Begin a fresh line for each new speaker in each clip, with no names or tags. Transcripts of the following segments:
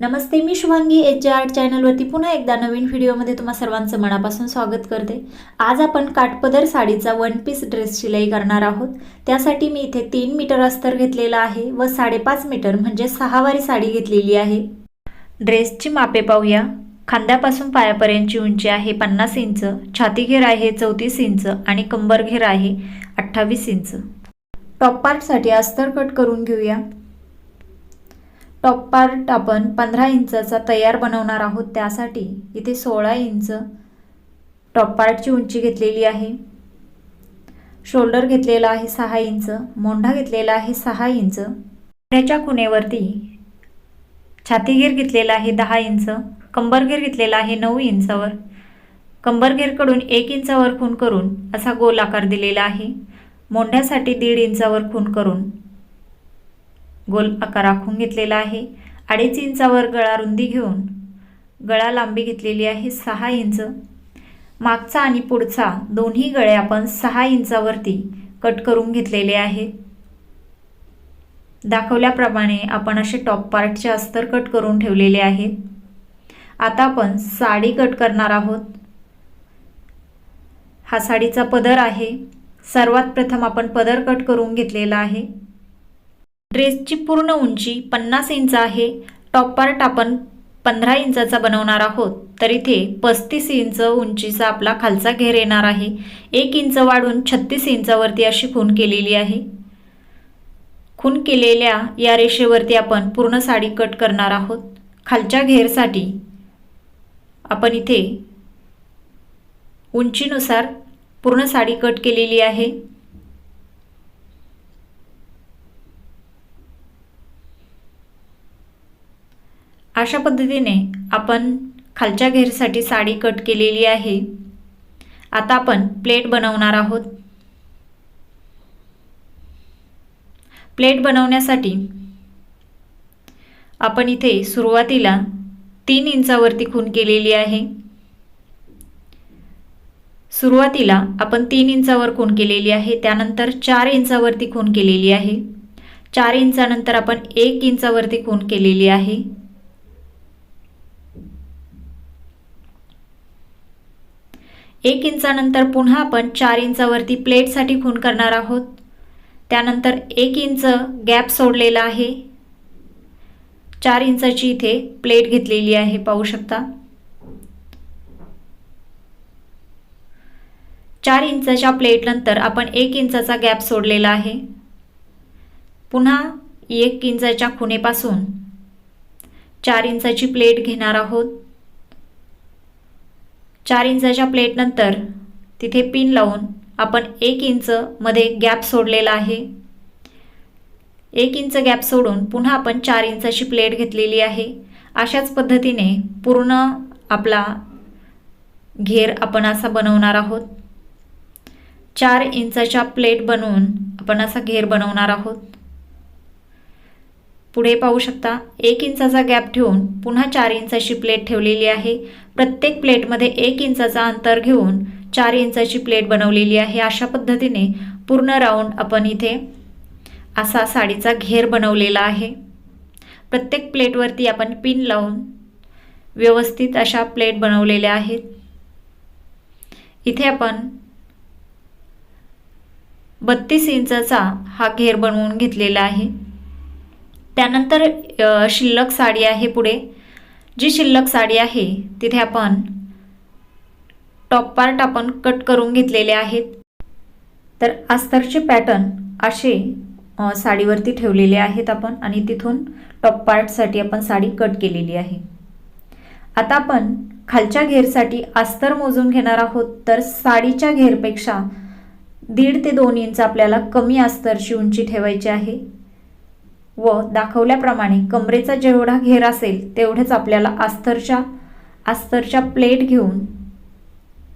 नमस्ते मी Shubhangi H J art चॅनलवरती पुन्हा एकदा नवीन व्हिडिओमध्ये तुम्हा सर्वांचं मनापासून स्वागत करते. आज आपण काठपदर साडीचा वन पीस ड्रेस शिलाई करणार आहोत. त्यासाठी मी इथे तीन मीटर अस्तर घेतलेला आहे व साडेपाच मीटर म्हणजे सहावारी साडी घेतलेली आहे. ड्रेसची मापे पाहूया. खांद्यापासून पायापर्यंतची उंची आहे पन्नास इंच छाती घेर आहे चौतीस इंच आणि कंबर घेर आहे अठ्ठावीस इंच. टॉप पार्टसाठी अस्तर कट करून घेऊया. टॉप पार्ट आपण पंधरा इंचाचा तयार बनवणार आहोत. त्यासाठी इथे सोळा इंच टॉप पार्टची उंची घेतलेली आहे. शोल्डर घेतलेला आहे सहा इंच. मोंढा घेतलेला आहे सहा इंच. पुण्याच्या खुणेवरती छातीगीर घेतलेला आहे दहा इंच. कंबरगीर घेतलेला आहे नऊ इंचावर. कंबरगीरकडून एक इंचावर खून करून असा गोल आकार दिलेला आहे. मोंढ्यासाठी दीड इंचावर खून करून गोल आकार आखून घेतलेला आहे. अडीच इंचावर गळा रुंदी घेऊन गळा लांबी घेतलेली आहे सहा इंच. मागचा आणि पुढचा दोन्ही गळे आपण सहा इंचावरती कट करून घेतलेले आहेत दाखवल्याप्रमाणे आपण असे टॉप पार्टचे अस्तर कट करून ठेवलेले आहेत आता आपण साडी कट करणार आहोत. हा साडीचा पदर आहे. सर्वात प्रथम आपण पदर कट करून घेतलेला आहे. ड्रेसची पूर्ण उंची पन्नास इंच आहे. टॉप पार्ट आपण पंधरा इंचाचा बनवणार आहोत. तर इथे पस्तीस इंच उंचीचा आपला खालचा घेर येणार आहे. एक इंच वाढून छत्तीस इंचावरती अशी खून केलेली आहे. खून केलेल्या या रेषेवरती आपण पूर्ण साडी कट करणार आहोत. खालच्या घेरसाठी आपण इथे उंचीनुसार पूर्ण साडी कट केलेली आहे. अशा पद्धतीने आपण खालच्या घेरसाठी साडी कट केलेली आहे. आता आपण प्लेट बनवणार आहोत. प्लेट बनवण्यासाठी आपण इथे सुरुवातीला तीन इंचावरती खून केलेली आहे. सुरुवातीला आपण तीन इंचावर खून केलेली आहे. त्यानंतर चार इंचावरती खून केलेली आहे. चार इंचानंतर आपण एक इंचावरती खून केलेली आहे. एक इंचानंतर पुन्हा आपण चार इंचावरती प्लेटसाठी खून करणार आहोत. त्यानंतर एक इंच गॅप सोडलेला आहे. चार इंचाची इथे प्लेट घेतलेली आहे पाहू शकता. चार इंचाच्या प्लेटनंतर आपण एक इंचाचा गॅप सोडलेला आहे. पुन्हा एक इंचाच्या खुणेपासून चार इंचाची प्लेट घेणार आहोत. चार इंचाच्या प्लेटनंतर तिथे पिन लावून आपण एक इंच मध्ये गॅप सोडलेला आहे. एक इंच गॅप सोडून पुन्हा आपण चार इंचाची प्लेट घेतलेली आहे. अशाच पद्धतीने पूर्ण आपला घेर आपण असा बनवणार आहोत. चार इंचाच्या प्लेट बनवून आपण असा घेर बनवणार आहोत. पुढे पाहू शकता एक इंचाचा गॅप ठेवून पुन्हा चार इंचाची प्लेट ठेवलेली आहे. प्रत्येक प्लेटमध्ये एक इंचाचा अंतर घेऊन चार इंचाची प्लेट बनवलेली आहे. अशा पद्धतीने पूर्ण राऊंड आपण इथे असा साडीचा घेर बनवलेला आहे. प्रत्येक प्लेटवरती आपण पिन लावून व्यवस्थित अशा प्लेट बनवलेल्या आहेत. इथे आपण बत्तीस इंचाचा हा घेर बनवून घेतलेला आहे. त्यानंतर शिल्लक साडी आहे पुढे. जी शिल्लक साडी आहे तिथे आपण टॉप पार्ट आपण कट करून घेतलेले आहेत. तर अस्तरचे पॅटर्न असे साडीवरती ठेवलेले आहेत आपण आणि तिथून टॉप पार्टसाठी आपण साडी कट केलेली आहे. आता आपण खालच्या घेरसाठी अस्तर मोजून घेणार आहोत. तर साडीच्या घेरपेक्षा दीड ते दोन इंच आपल्याला कमी अस्तरची उंची ठेवायची आहे. व दाखवल्याप्रमाणे कमरेचा जेवढा घेर असेल तेवढेच आपल्याला अस्तरच्या अस्तरच्या प्लेट घेऊन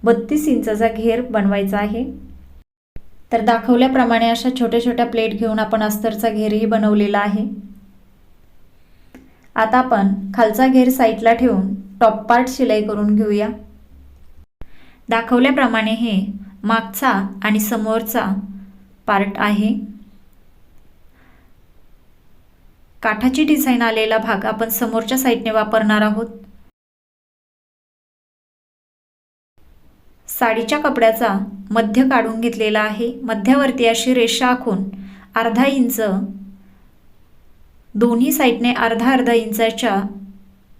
बत्तीस इंचाचा घेर बनवायचा आहे. तर दाखवल्याप्रमाणे अशा छोट्या छोट्या प्लेट घेऊन आपण अस्तरचा घेरही बनवलेला आहे. आता आपण खालचा घेर साईडला ठेवून टॉप पार्ट शिलाई करून घेऊया. दाखवल्याप्रमाणे हे मागचा आणि समोरचा पार्ट आहे. काठाची डिझाईन आलेला भाग आपण समोरच्या साईडने वापरणार आहोत. साडीच्या कपड्याचा मध्य काढून घेतलेला आहे. मध्यावरती अशी रेषा आखून अर्धा इंच दोन्ही साईडने अर्धा अर्धा इंचाच्या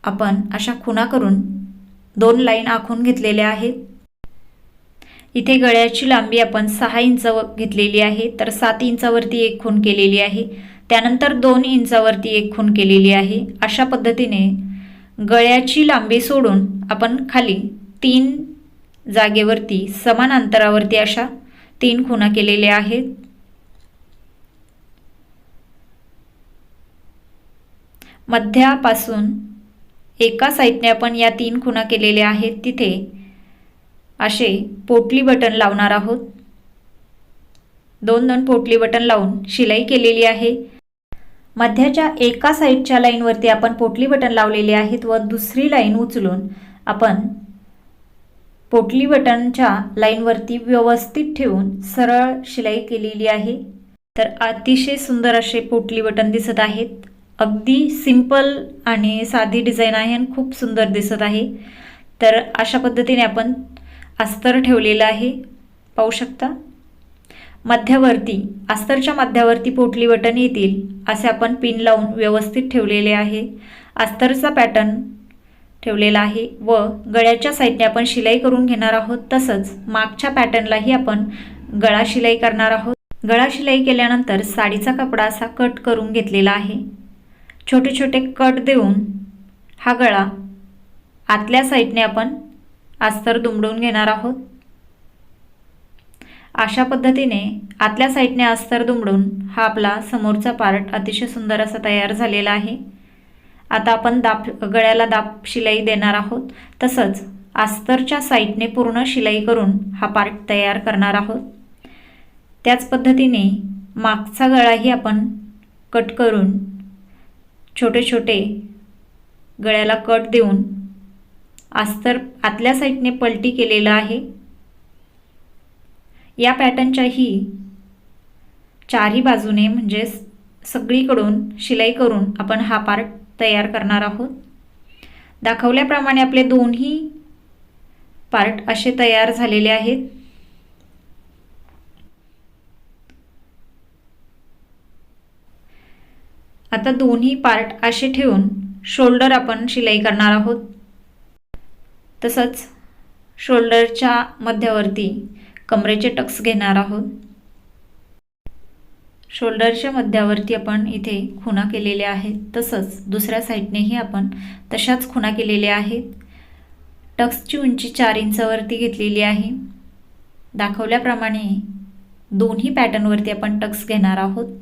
आपण अशा खुणा करून दोन लाईन आखून घेतलेल्या आहेत. इथे गळ्याची लांबी आपण सहा इंच घेतलेली आहे तर सात इंचावरती एक खून केलेली आहे. त्यानंतर दोन इंचावरती एक खून केलेली आहे. अशा पद्धतीने गळ्याची लांबी सोडून आपण खाली तीन जागेवरती समान अंतरावरती अशा तीन खुणा केलेल्या आहेत. मध्यापासून एका साईडने आपण या तीन खुणा केलेल्या आहेत. तिथे असे पोटली बटन लावणार आहोत. दोन दोन पोटली बटन लावून शिलाई केलेली आहे. मध्याच्या एका साईडच्या लाईनवरती आपण पोटली बटन लावलेले आहेत व दुसरी लाईन उचलून आपण पोटली बटनच्या लाईनवरती व्यवस्थित ठेवून सरळ शिलाई केलेली आहे. तर अतिशय सुंदर असे पोटली बटन दिसत आहेत. अगदी सिंपल आणि साधी डिझाईन आहे आणि खूप सुंदर दिसत आहे. तर अशा पद्धतीने आपण अस्तर ठेवलेलं आहे. पाहू शकता? मध्यावरती अस्तरच्या मध्यावरती पोटली बटन येतील असे आपण पिन लावून व्यवस्थित ठेवलेले आहे. अस्तरचा पॅटर्न ठेवलेला आहे व गळ्याच्या साईडने आपण शिलाई करून घेणार आहोत. तसंच मागच्या पॅटर्नलाही आपण गळा शिलाई करणार आहोत. गळा शिलाई केल्यानंतर साडीचा कपडा असा कट करून घेतलेला आहे. छोटे छोटे कट देऊन हा गळा आतल्या साईडने आपण अस्तर दुमडून घेणार आहोत. अशा पद्धतीने आतल्या साईडने अस्तर दुमडून हा आपला समोरचा पार्ट अतिशय सुंदर असा तयार झालेला आहे. आता आपण दाप गळ्याला दाब शिलाई देणार आहोत. तसंच अस्तरच्या साईडने पूर्ण शिलाई करून हा पार्ट तयार करणार आहोत. त्याच पद्धतीने मागचा गळाही आपण कट करून छोटे छोटे गळ्याला कट देऊन अस्तर आतल्या साईडने पलटी केलेलं आहे. या पॅटर्नच्याही चारही बाजूने म्हणजे सगळीकडून शिलाई करून आपण हा पार्ट तयार करणार आहोत. दाखवल्याप्रमाणे आपले दोन्ही पार्ट असे तयार झालेले आहेत. आता दोन्ही पार्ट असे ठेवून शोल्डर आपण शिलाई करणार आहोत. तसंच शोल्डरच्या मध्यावरती कमरेचे टक्स घेणार आहोत. शोल्डरच्या मध्यावरती आपण इथे खुणा केलेल्या आहेत. तसंच दुसऱ्या साईडनेही आपण तशाच खुणा केलेल्या आहेत. टक्सची उंची चार इंचावरती घेतलेली आहे. दाखवल्याप्रमाणे दोन्ही पॅटर्नवरती आपण टक्स घेणार आहोत.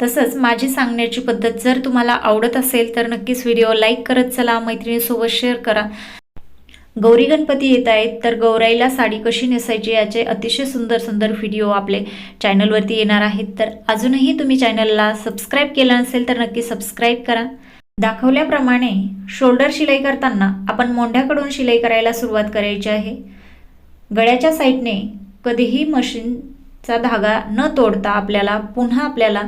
तसंच माझी सांगण्याची पद्धत जर तुम्हाला आवडत असेल तर नक्कीच व्हिडिओ लाईक करत चला. मैत्रिणीसोबत शेअर करा. गौरी गणपती येत आहेत तर गौराईला साडी कशी नेसायची याचे अतिशय सुंदर सुंदर व्हिडिओ आपले चॅनलवरती येणार आहेत. तर अजूनही तुम्ही चॅनलला सबस्क्राईब केलं नसेल तर नक्की सबस्क्राईब करा. दाखवल्याप्रमाणे शोल्डर शिलाई करताना आपण मोंढ्याकडून शिलाई करायला सुरुवात करायची आहे. गळ्याच्या साईडने कधीही मशीनचा धागा न तोडता आपल्याला पुन्हा आपल्याला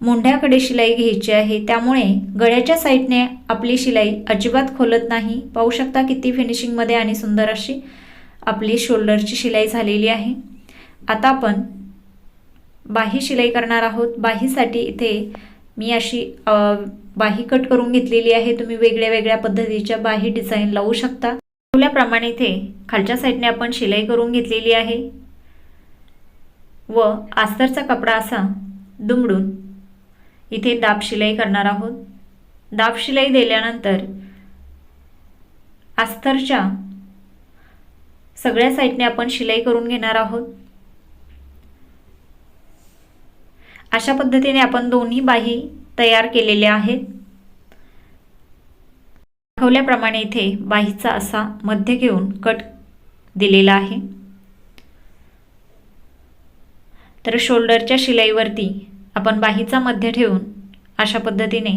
मोंढ्याकडे शिलाई घ्यायची आहे. त्यामुळे गळ्याच्या साईडने आपली शिलाई अजिबात खोलत नाही. पाहू शकता किती फिनिशिंगमध्ये आणि सुंदर अशी आपली शोल्डरची शिलाई झालेली आहे. आता आपण बाही शिलाई करणार आहोत. बाहीसाठी इथे मी अशी बाही कट करून घेतलेली आहे. तुम्ही वेगळ्या वेगळ्या पद्धतीच्या बाही डिझाईन लावू शकता. ठेवल्याप्रमाणे इथे खालच्या साईडने आपण शिलाई करून घेतलेली आहे. व आस्तरचा कपडा असा दुमडून इथे दाब शिलाई करणार आहोत. दाब शिलाई दिल्यानंतर अस्तरच्या सगळ्या साईडने आपण शिलाई करून घेणार आहोत. अशा पद्धतीने आपण दोन्ही बाही तयार केलेल्या आहेत. दाखवल्याप्रमाणे इथे बाहीचा असा मध्य घेऊन कट दिलेला आहे. तर शोल्डरच्या शिलाईवरती आपण बाहीचा मध्य ठेवून अशा पद्धतीने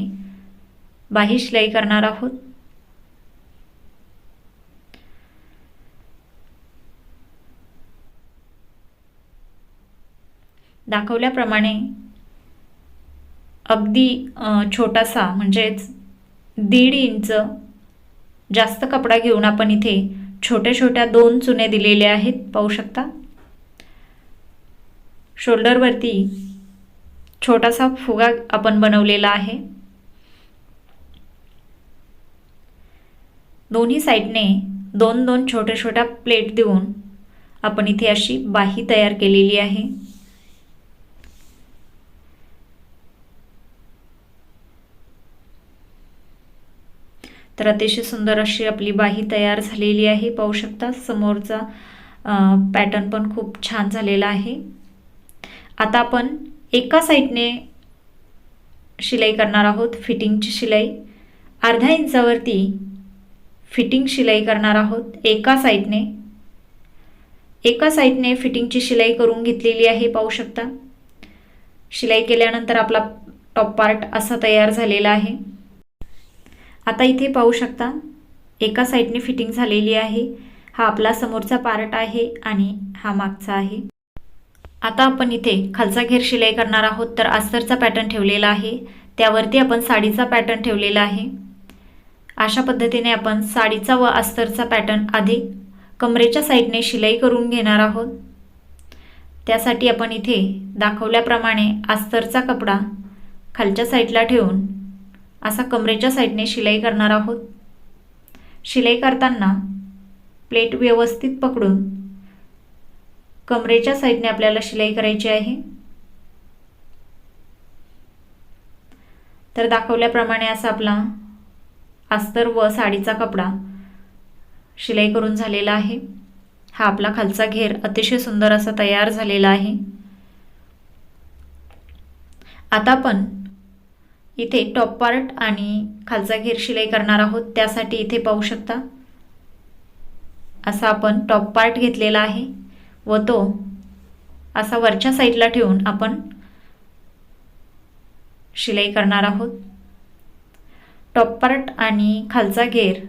बाही शिलाई करणार आहोत. दाखवल्याप्रमाणे अगदी छोटासा म्हणजेच दीड इंच जास्त कपडा घेऊन आपण इथे छोट्या छोट्या दोन चुने दिलेले आहेत. पाहू शकता? शोल्डरवरती छोटासा फुगा आपण बनवलेला आहे. दोन्ही साईडने दोन दोन छोट्या छोट्या प्लेट देऊन आपण इथे अशी बाही तयार केलेली आहे. तर अतिशय सुंदर अशी आपली बाही तयार झालेली आहे. पाहू शकता समोरचा पॅटर्न पण खूप छान झालेला आहे. आता आपण एका साईडने शिलाई करणार आहोत फिटिंगची शिलाई. अर्धा इंचावरती फिटिंग शिलाई करणार आहोत एका साईडने एका साईडने फिटिंगची शिलाई करून घेतलेली आहे पाहू शकता. शिलाई केल्यानंतर आपला टॉप पार्ट असा तयार झालेला आहे. आता इथे पाहू शकता एका साईडने फिटिंग झालेली आहे. हा आपला समोरचा पार्ट आहे आणि हा मागचा आहे. आता आपण इथे खालचा घेर शिलाई करणार आहोत तर अस्तरचा पॅटर्न ठेवलेला आहे. त्यावरती आपण साडीचा पॅटर्न ठेवलेला आहे. अशा पद्धतीने आपण साडीचा व अस्तरचा पॅटर्न आधी कमरेच्या साईडने शिलाई करून घेणार आहोत. त्यासाठी आपण इथे दाखवल्याप्रमाणे अस्तरचा कपडा खालच्या साईडला ठेवून असा कमरेच्या साईडने शिलाई करणार आहोत. शिलाई करताना प्लेट व्यवस्थित पकडून कमरेच्या साईडने आपल्याला शिलाई करायची आहे. तर दाखवल्याप्रमाणे असा आपला अस्तर व साडीचा कपडा शिलाई करून झालेला आहे. हा आपला खालचा घेर अतिशय सुंदर असा तयार झालेला आहे. आता आपण इथे टॉप पार्ट आणि खालचा घेर शिलाई करणार आहोत. त्यासाठी इथे पाहू शकता. असा आपण टॉप पार्ट घेतलेला आहे. व तो असा वरच्या साईडला ठेवून आपण शिलाई करणार आहोत. टॉप पार्ट आणि खालचा घेर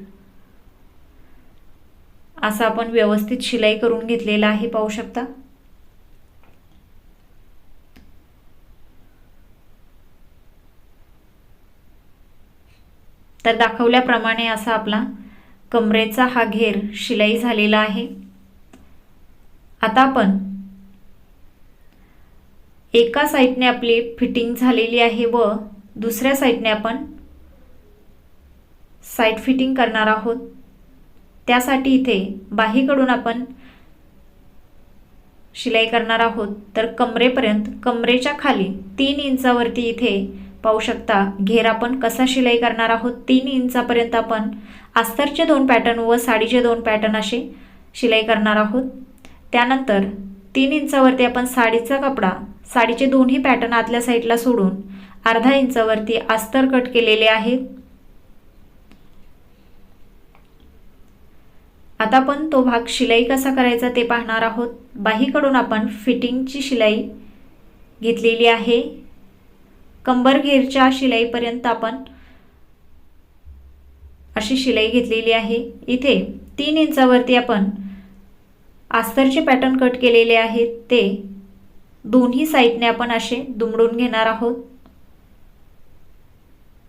असा आपण व्यवस्थित शिलाई करून घेतलेला आहे पाहू शकता. तर दाखवल्याप्रमाणे असा आपला कमरेचा हा घेर शिलाई झालेला आहे. आता आपण एका साईडने आपली फिटिंग झालेली आहे व दुसऱ्या साईडने आपण साईड फिटिंग करणार आहोत. त्यासाठी इथे बाहीकडून आपण शिलाई करणार आहोत. तर कमरेपर्यंत कमरेच्या खाली तीन इंचावरती इथे पाहू शकता घेर आपण कसा शिलाई करणार आहोत. तीन इंचापर्यंत आपण अस्तरचे दोन पॅटर्न व साडीचे दोन पॅटर्न असे शिलाई करणार आहोत. त्यानंतर तीन इंचावरती आपण साडीचा कपडा साडीचे दोन्ही पॅटर्न आतल्या साईडला सोडून अर्धा इंचावरती अस्तर कट केलेले आहेत. आता आपण तो भाग शिलाई कसा करायचा ते पाहणार आहोत. बाहीकडून आपण फिटिंगची शिलाई घेतलेली आहे. कंबर घेरच्या शिलाईपर्यंत आपण अशी शिलाई घेतलेली आहे. इथे तीन इंचावरती आपण आस्तरचे पॅटर्न कट केलेले आहेत ते दोन्ही साईडने आपण असे दुमडून घेणार आहोत.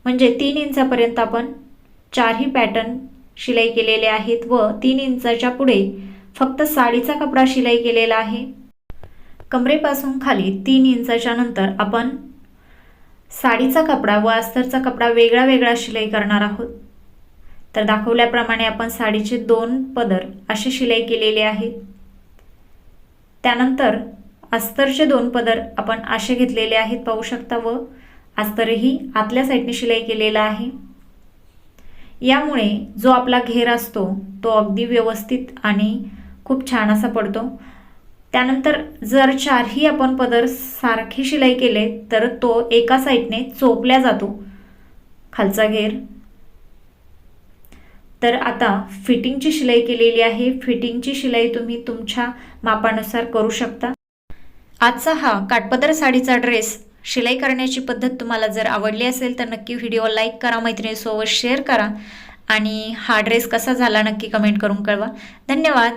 म्हणजे तीन इंचापर्यंत आपण चारही पॅटर्न शिलाई केलेले आहेत व तीन इंचाच्या पुढे फक्त साडीचा कपडा शिलाई केलेला आहे. कमरेपासून खाली तीन इंचाच्या नंतर आपण साडीचा कपडा व अस्तरचा कपडा वेगळा वेगळा शिलाई करणार आहोत. तर दाखवल्याप्रमाणे आपण साडीचे दोन पदर असे शिलाई केलेले आहेत. त्यानंतर अस्तरचे दोन पदर आपण असे घेतलेले आहेत पाहू शकता व अस्तरही आतल्या साईडने शिलाई केलेला आहे. यामुळे जो आपला घेर असतो तो अगदी व्यवस्थित आणि खूप छान असा पडतो. त्यानंतर जर चारही आपण पदर सारखे शिलाई केले तर तो एका साईडने चोपल्या जातो. खालचा घेर तर आता फिटिंगची शिलाई केलेली आहे. फिटिंगची शिलाई तुम्ही तुमच्या मापानुसार करू शकता. आजचा हा काटपदर साडीचा ड्रेस शिलाई करण्याची पद्धत तुम्हाला जर आवडली असेल तर नक्की व्हिडिओ लाईक करा मैत्रिणीसोबत शेअर करा. आणि हा ड्रेस कसा झाला नक्की कमेंट करून कळवा. धन्यवाद.